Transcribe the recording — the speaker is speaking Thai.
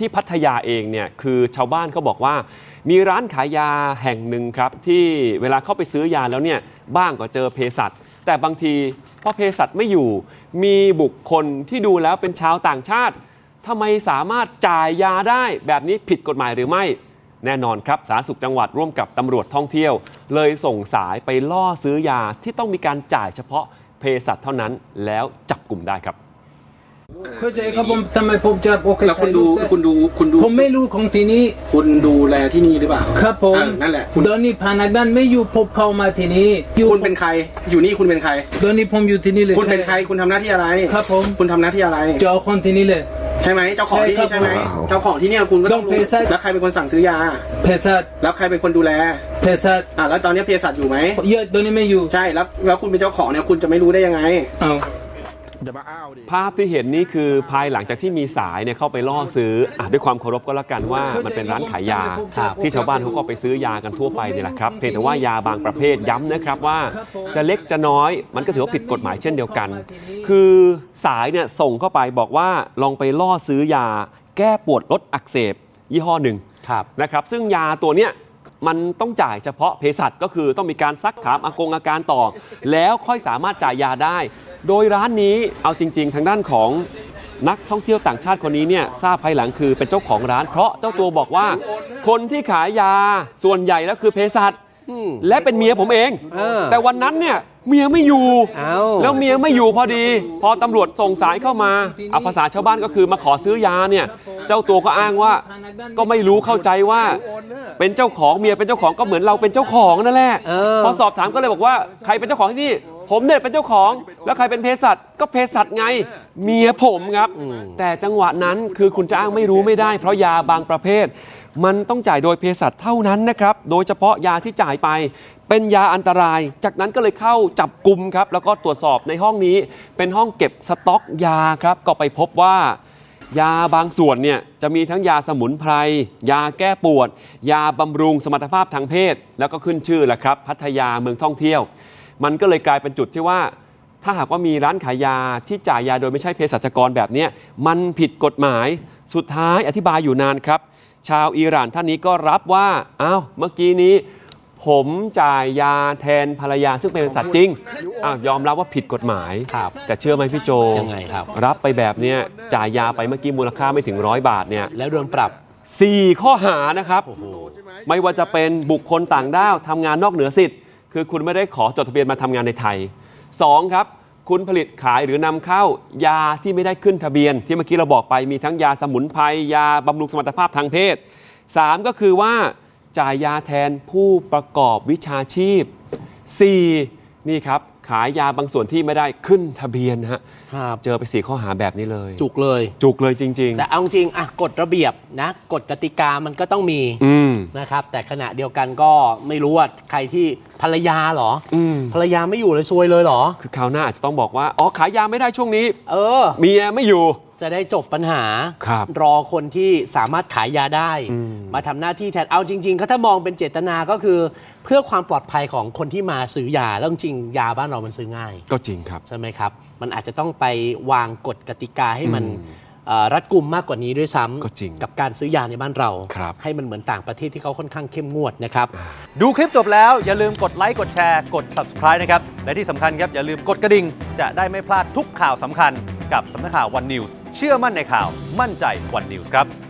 ที่พัทยาเองเนี่ยคือชาวบ้านเขาบอกว่า มีร้านขายยาแห่งหนึ่งครับที่เวลาเข้าไปซื้อยาแล้วเนี่ยบ้างก็เจอเภสัชแต่บางทีพอเภสัชไม่อยู่ มีบุคคลที่ดูแล้วเป็นชาวต่างชาติทำไมสามารถจ่ายยาได้แบบนี้ผิดกฎหมายหรือไม่ แน่นอนครับสาธารณสุขจังหวัดร่วมกับตำรวจท่องเที่ยว เลยส่งสายไปล่อซื้อยาที่ต้องมีการจ่ายเฉพาะเภสัชเท่านั้นแล้วจับกลุ่มได้ครับ เข้าใจครับผมทำไมผมจะโอเคแล้วคุณดูคุณดูคุณดู ผมไม่รู้ของที่นี้ คุณดูแลที่นี่หรือเปล่า ครับผมนั่นแหละตอนนี้พนักงานไม่อยู่ผมเข้ามาที่นี่คุณเป็นใคร อยู่นี่คุณเป็นใครตอนนี้ผมอยู่ที่นี่เลยคุณเป็นใครคุณทำหน้าที่อะไร ครับผมคุณทำหน้าที่อะไรเจ้าคนที่นี่เลยใช่ไหมเจ้าของที่นี่ใช่ไหมเจ้าของที่เนี่ยคุณก็ต้องต้แล้วใครเป็นคนสั่งซื้อยาเภสัชแล้วใครเป็นคนดูแลเภสัชอ่าแล้วตอนนี้เภสัชอยู่ไหมเยอะตอนนี้ไม่อยู่ใช่แล้วแล้วคุณเป็นเจ้าของเนี่ยคุณจะไม่รู้ได้ยังไงเอา ภาพที่เห็นนี่คือภายหลังจากที่มีสายเนี่ยเข้าไปล่อซื้ออะด้วยความเคารพก็แล้วกันว่ามันเป็นร้านขายยา ที่ชาวบ้านเขาก็ไปซื้อยากันทั่วไปนี่แหละครับเพียงแต่ว่ายาบางประเภทย้ำนะครับว่า จะเล็กจะน้อย มันก็ถือว่าผิดกฎหมายเช่นเดียวกัน คือสายเนี่ยส่งเข้าไปบอกว่าลองไปล่อซื้อยา แก้ปวดลดอักเสบ ยี่ห้อหนึ่งครับนะครับซึ่งยาตัวเนี้ย มันต้องจ่ายเฉพาะเภสัชก็คือต้องมีการซักถามอากงอาการต่อ แล้วค่อยสามารถจ่ายยาได้ โดยร้านนี้เอาจริง ๆ ทางด้านของนักท่องเที่ยวต่างชาติคนนี้เนี่ยทราบภายหลังคือเป็นเจ้าของร้านเพราะเจ้าตัวบอกว่า คนที่ขายยาส่วนใหญ่แล้วคือเภสัช และเป็นเมียผมเองเออแต่วันนั้นเนี่ยเมียไม่อยู่เอ้าแล้วเมียไม่อยู่พอดี พอตำรวจส่งสายเข้ามาเอาภาษาชาวบ้านก็คือมาขอซื้อยาเนี่ย เจ้าตัวก็อ้างว่า ก็ไม่รู้เข้าใจว่า เป็นเจ้าของเมียเป็นเจ้าของก็เหมือนเราเป็นเจ้าของนั่นแหละเออพอสอบถามก็เลยบอกว่าใครเป็นเจ้าของที่นี่ผมเนี่ยเป็นเจ้าของแล้วใครเป็นเภสัชก็เภสัชไงเมียผมครับ แต่จังหวะนั้นคือคุณจะอ้างไม่รู้ไม่ได้ เพราะยาบางประเภท มันต้องจ่ายโดยเภสัชเท่านั้นนะครับ โดยเฉพาะยาที่จ่ายไปเป็นยาอันตราย จากนั้นก็เลยเข้าจับกลุ่มครับ แล้วก็ตรวจสอบในห้องนี้ เป็นห้องเก็บสต็อกยาครับ ก็ไปพบว่า ยาบางส่วนเนี่ยจะมีทั้งยาสมุนไพร ยาแก้ปวด ยาบำรุงสมรรถภาพทางเพศ แล้วก็ขึ้นชื่อแหละครับ พัทยาเมืองท่องเที่ยว มันก็เลยกลายเป็นจุดที่ว่า ถ้าหากว่ามีร้านขายยาที่จ่ายยาโดยไม่ใช่เภสัชกรแบบนี้มันผิดกฎหมาย สุดท้ายอธิบายอยู่นานครับ ชาวอิหร่านท่านนี้ก็รับว่าอ้าวเมื่อกี้นี้ ผมจ่ายยาแทนภรรยาซึ่งเป็นเภสัชจริงอ้าวยอมรับว่าผิดกฎหมาย ครับแต่เชื่อไหมพี่โจยังไงครับ รับไปแบบเนี้ยจ่ายยาไปเมื่อกี้มูลค่าไม่ถึงร้อยบาทเนี่ย แล้วโดนปรับ สี่ข้อหานะครับโอ้โหไม่ว่าจะเป็นบุคคลต่างด้าวทำงานนอกเหนือสิทธิ์ คือคุณไม่ได้ขอจดทะเบียนมาทำงานในไทย 2. ครับ คุณผลิตขายหรือนำเข้ายาที่ไม่ได้ขึ้นทะเบียน ที่เมื่อกี้เราบอกไปมีทั้งยาสมุนไพรยาบำรุงสมรรถภาพทางเพศ 3. ก็คือว่าจ่ายยาแทนผู้ประกอบวิชาชีพ 4. นี่ครับ ขายยาบางส่วนที่ไม่ได้ขึ้นทะเบียนฮะครับ เจอไปสี่ข้อหาแบบนี้เลย จุกเลย จุกเลยจริง แต่เอาจริงอะกฎระเบียบนะกฎกติกามันก็ต้องมีๆ อืม นะครับ แต่ขณะเดียวกันก็ไม่รู้ว่าใครที่ภรรยาเหรออืมภรรยาไม่อยู่เลยซวยเลยเหรอ คือคราวหน้าอาจจะต้องบอกว่า อ๋อขายยาไม่ได้ช่วงนี้ เออ เมียไม่อยู่ จะได้จบปัญหาครับรอคนที่สามารถขายยาได้อืมมาทำหน้าที่แทนเอาจริงๆเขาถ้ามองเป็นเจตนาก็คือ เพื่อความปลอดภัยของคนที่มาซื้อยาแล้วจริงๆยาบ้านเรามันซื้อง่าย ก็จริงครับใช่ไหมครับ มันอาจจะต้องไปวางกฎกติกาให้มันอืมเอ่อรัดกุมมากกว่านี้ด้วยซ้ก็จริงำกับการซื้อยาในบ้านเราครับให้มันเหมือนต่างประเทศที่เขาค่อนข้างเข้มงวดนะครับ ดูคลิปจบแล้วอย่าลืมกดไลค์กดแชร์กด subscribe นะครับ และที่สำคัญครับอย่าลืมกดกระดิ่ง จะได้ไม่พลาดทุกข่าวสำคัญ กับสำนักข่าววันนิวส์เชื่อมั่นในข่าวมั่นใจวันนิวส์ครับ